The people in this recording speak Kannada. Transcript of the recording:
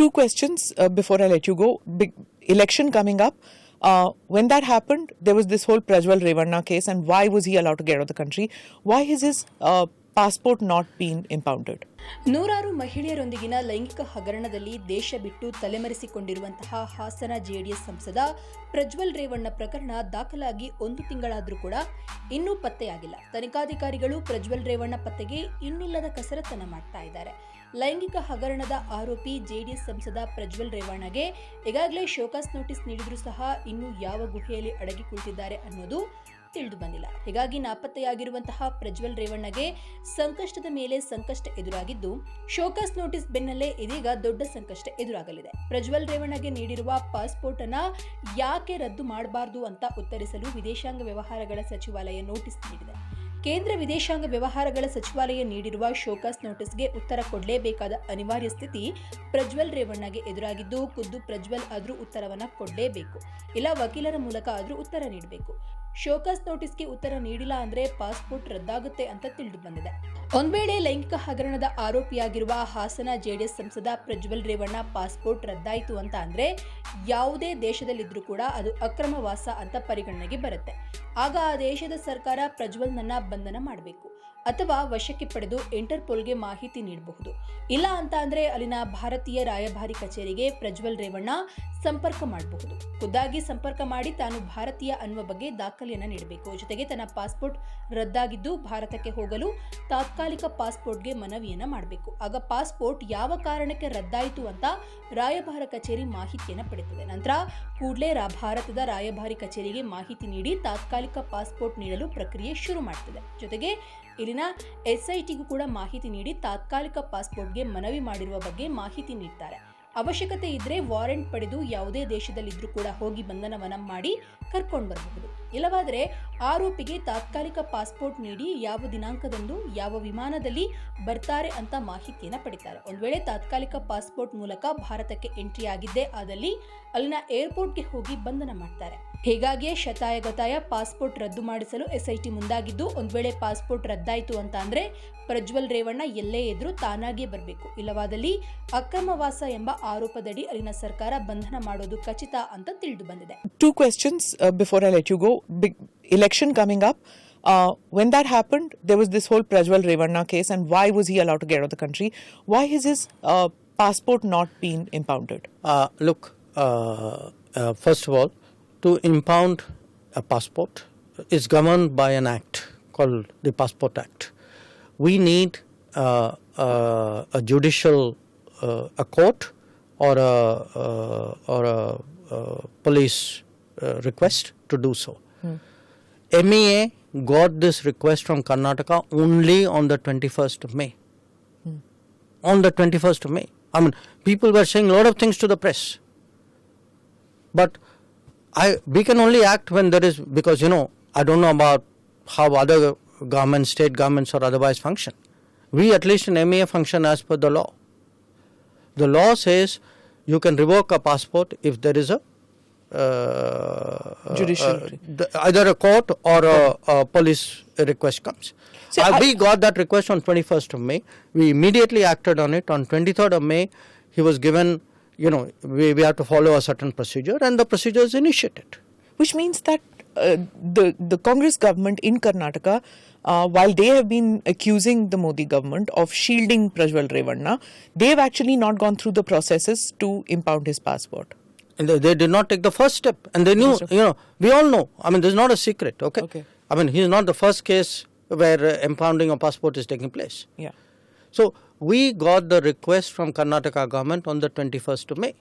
two questions uh, before I let you go. Big election coming up. Uh, when that happened, there was this whole Prajwal Revanna case, and why was he allowed to get out of the country? Why is his uh, passport not been impounded ನೂರಾರು ಮಹಿಳೆಯರೊಂದಿಗಿನ ಲೈಂಗಿಕ ಹಗರಣದಲ್ಲಿ ದೇಶ ಬಿಟ್ಟು ತಲೆಮರೆಸಿಕೊಂಡಿರುವಂತಹ ಹಾಸನ ಜೆಡಿಎಸ್ ಸಂಸದ ಪ್ರಜ್ವಲ್ ರೇವಣ್ಣ ಪ್ರಕರಣ ದಾಖಲಾಗಿ ಒಂದು ತಿಂಗಳಾದರೂ ಕೂಡ ಇನ್ನೂ ಪತ್ತೆಯಾಗಿಲ್ಲ. ತನಿಖಾಧಿಕಾರಿಗಳು ಪ್ರಜ್ವಲ್ ರೇವಣ್ಣ ಪತ್ತೆಗೆ ಇನ್ನಿಲ್ಲದ ಕಸರತ್ತನ್ನು ಮಾಡ್ತಾ ಇದ್ದಾರೆ. ಲೈಂಗಿಕ ಹಗರಣದ ಆರೋಪಿ ಜೆಡಿಎಸ್ ಸಂಸದ ಪ್ರಜ್ವಲ್ ರೇವಣ್ಣಗೆ ಈಗಾಗಲೇ ಶೋಕಾಸ್ ನೋಟಿಸ್ ನೀಡಿದರೂ ಸಹ ಇನ್ನೂ ಯಾವ ಗುಹೆಯಲ್ಲಿ ಅಡಗಿ ಕುಳಿತಿದ್ದಾರೆ ಅನ್ನೋದು ತಿಳಿದು ಬಂದಿಲ್ಲ. ಹೀಗಾಗಿ ನಾಪತ್ತೆಯಾಗಿರುವಂತಹ ಪ್ರಜ್ವಲ್ ರೇವಣ್ಣಗೆ ಸಂಕಷ್ಟದ ಮೇಲೆ ಸಂಕಷ್ಟ ಎದುರಾಗಿದ್ದು, ಶೋಕಾಸ್ ನೋಟಿಸ್ ಬೆನ್ನಲ್ಲೇ ಇದೀಗ ದೊಡ್ಡ ಸಂಕಷ್ಟ ಎದುರಾಗಲಿದೆ. ಪ್ರಜ್ವಲ್ ರೇವಣ್ಣಗೆ ನೀಡಿರುವ ಪಾಸ್ಪೋರ್ಟ್ ಅನ್ನ ಯಾಕೆ ರದ್ದು ಮಾಡಬಾರದು ಅಂತ ಉತ್ತರಿಸಲು ವಿದೇಶಾಂಗ ವ್ಯವಹಾರಗಳ ಸಚಿವಾಲಯ ನೋಟಿಸ್ ನೀಡಿದೆ. ಕೇಂದ್ರ ವಿದೇಶಾಂಗ ವ್ಯವಹಾರಗಳ ಸಚಿವಾಲಯ ನೀಡಿರುವ ಶೋಕಾಸ್ ನೋಟಿಸ್ಗೆ ಉತ್ತರ ಕೊಡಲೇಬೇಕಾದ ಅನಿವಾರ್ಯ ಸ್ಥಿತಿ ಪ್ರಜ್ವಲ್ ರೇವಣ್ಣಗೆ ಎದುರಾಗಿದ್ದು, ಖುದ್ದು ಪ್ರಜ್ವಲ್ ಆದರೂ ಉತ್ತರವನ್ನು ಕೊಡಲೇಬೇಕು. ಇಲ್ಲ ವಕೀಲರ ಮೂಲಕ ಆದರೂ ಉತ್ತರ ನೀಡಬೇಕು. ಶೋಕಾಸ್ ನೋಟಿಸ್ಗೆ ಉತ್ತರ ನೀಡಿಲ್ಲ ಅಂದ್ರೆ ಪಾಸ್ಪೋರ್ಟ್ ರದ್ದಾಗುತ್ತೆ ಅಂತ ತಿಳಿದು ಬಂದಿದೆ. ಒಂದ್ ವೇಳೆ ಲೈಂಗಿಕ ಹಗರಣದ ಆರೋಪಿಯಾಗಿರುವ ಹಾಸನ ಜೆಡಿಎಸ್ ಸಂಸದ ಪ್ರಜ್ವಲ್ ರೇವಣ್ಣ ಪಾಸ್ಪೋರ್ಟ್ ರದ್ದಾಯಿತು ಅಂತ ಅಂದ್ರೆ ಯಾವುದೇ ದೇಶದಲ್ಲಿದ್ರೂ ಕೂಡ ಅದು ಅಕ್ರಮ ವಾಸ ಅಂತ ಪರಿಗಣನೆಗೆ ಬರುತ್ತೆ. ಆಗ ಆ ದೇಶದ ಸರ್ಕಾರ ಪ್ರಜ್ವಲ್ನನ್ನ ಬಂಧನ ಮಾಡಬೇಕು ಅಥವಾ ವಶಕ್ಕೆ ಪಡೆದು ಇಂಟರ್ಪೋಲ್ಗೆ ಮಾಹಿತಿ ನೀಡಬಹುದು. ಇಲ್ಲ ಅಂತ ಅಂದ್ರೆ ಅಲ್ಲಿನ ಭಾರತೀಯ ರಾಯಭಾರಿ ಕಚೇರಿಗೆ ಪ್ರಜ್ವಲ್ ರೇವಣ್ಣ ಸಂಪರ್ಕ ಮಾಡಬಹುದು. ಖುದ್ದಾಗಿ ಸಂಪರ್ಕ ಮಾಡಿ ತಾನು ಭಾರತೀಯ ಅನ್ನುವ ಬಗ್ಗೆ ದಾಖಲೆಯನ್ನ ನೀಡಬೇಕು. ಜೊತೆಗೆ ತನ್ನ ಪಾಸ್ಪೋರ್ಟ್ ರದ್ದಾಗಿದ್ದು ಭಾರತಕ್ಕೆ ಹೋಗಲು ತಾತ್ಕಾಲಿಕ ಪಾಸ್ಪೋರ್ಟ್ಗೆ ಮನವಿಯನ್ನು ಮಾಡಬೇಕು. ಆಗ ಪಾಸ್ಪೋರ್ಟ್ ಯಾವ ಕಾರಣಕ್ಕೆ ರದ್ದಾಯಿತು ಅಂತ ರಾಯಭಾರ ಕಚೇರಿ ಮಾಹಿತಿಯನ್ನು ಪಡೆಯುತ್ತದೆ. ನಂತರ ಕೂಡಲೇ ಭಾರತದ ರಾಯಭಾರಿ ಕಚೇರಿಗೆ ಮಾಹಿತಿ ನೀಡಿ ತಾತ್ಕಾಲಿಕ ಪಾಸ್ಪೋರ್ಟ್ ನೀಡಲು ಪ್ರಕ್ರಿಯೆ ಶುರು ಮಾಡ್ತದೆ. ಜೊತೆಗೆ ಇಲ್ಲಿನ ಎಸ್ಐಟಿಗೂ ಕೂಡ ಮಾಹಿತಿ ನೀಡಿ ತಾತ್ಕಾಲಿಕ ಪಾಸ್ಪೋರ್ಟ್ಗೆ ಮನವಿ ಮಾಡಿರುವ ಬಗ್ಗೆ ಮಾಹಿತಿ ನೀಡ್ತಾರೆ. ಅವಶ್ಯಕತೆ ಇದ್ರೆ ವಾರೆಂಟ್ ಪಡೆದು ಯಾವುದೇ ದೇಶದಲ್ಲಿದ್ದರೂ ಕೂಡ ಹೋಗಿ ಬಂಧನವನ್ನ ಮಾಡಿ ಕರ್ಕೊಂಡು ಬರಬಹುದು. ಇಲ್ಲವಾದರೆ ಆರೋಪಿಗೆ ತಾತ್ಕಾಲಿಕ ಪಾಸ್ಪೋರ್ಟ್ ನೀಡಿ ಯಾವ ದಿನಾಂಕದಂದು ಯಾವ ವಿಮಾನದಲ್ಲಿ ಬರ್ತಾರೆ ಅಂತ ಮಾಹಿತಿಯನ್ನು ಪಡಿತಾರೆ. ಒಂದು ವೇಳೆ ತಾತ್ಕಾಲಿಕ ಪಾಸ್ಪೋರ್ಟ್ ಮೂಲಕ ಭಾರತಕ್ಕೆ ಎಂಟ್ರಿ ಆಗಿದ್ದೇ ಆದಲ್ಲಿ ಅಲ್ಲಿನ ಏರ್ಪೋರ್ಟ್ಗೆ ಹೋಗಿ ಬಂಧನ ಮಾಡ್ತಾರೆ. ಹೀಗಾಗಿಯೇ ಶತಾಯಗತಾಯ ಪಾಸ್ಪೋರ್ಟ್ ರದ್ದು ಮಾಡಿಸಲು ಎಸ್ಐಟಿ ಮುಂದಾಗಿದ್ದು, ಒಂದು ವೇಳೆ ಪಾಸ್ಪೋರ್ಟ್ ರದ್ದಾಯಿತು ಅಂತ ಅಂದರೆ ಪ್ರಜ್ವಲ್ ರೇವಣ್ಣ ಎಲ್ಲೇ ಎದುರು ತಾನಾಗಿಯೇ ಬರಬೇಕು. ಇಲ್ಲವಾದಲ್ಲಿ ಅಕ್ರಮವಾಸ ಎಂಬ ಆರೋಪದಡಿ ಅಲ್ಲಿನ ಸರ್ಕಾರ ಬಂಧನ ಮಾಡೋದು ಖಚಿತ ಅಂತ ತಿಳಿದು ಬಂದಿದೆ two questions before I let let you go. Election coming up. Uh, when that happened, there was this whole Prajwal Revanna case, and why was he allowed to get out of the country? Why has his uh, passport not been impounded? Uh, look, uh, uh, first of all, to impound a passport is governed by an act called the Passport Act. We need uh, uh, a judicial, uh, a court or a, uh, or a uh, police uh, request to do so. MEA got this request from Karnataka only on the 21st of May. On the 21st of May. I mean, people were saying a lot of things to the press. But I we can only act when there is because you know I don't know about how other governments, state governments or otherwise function. We at least in MEA function as per the law. The law says you can revoke a passport if there is a uh, Judicial uh, the- either a court or a, a police request comes. So Uh, we got that request on 21st of May. We immediately acted on it. On 23rd of May, he was given, you know, we, we have to follow a certain procedure and the procedure is initiated. which means that uh, the the Congress government in Karnataka, uh, while they have been accusing the Modi government of shielding Prajwal Revanna, they have actually not gone through the processes to impound his passport. And they, they did not take the first step. And they knew, you know, we all know. I mean, this is not a secret, okay? Okay. I mean, he is not the first case where uh, impounding a passport is taking place. Yeah. So we got the request from Karnataka government on the 21st of May.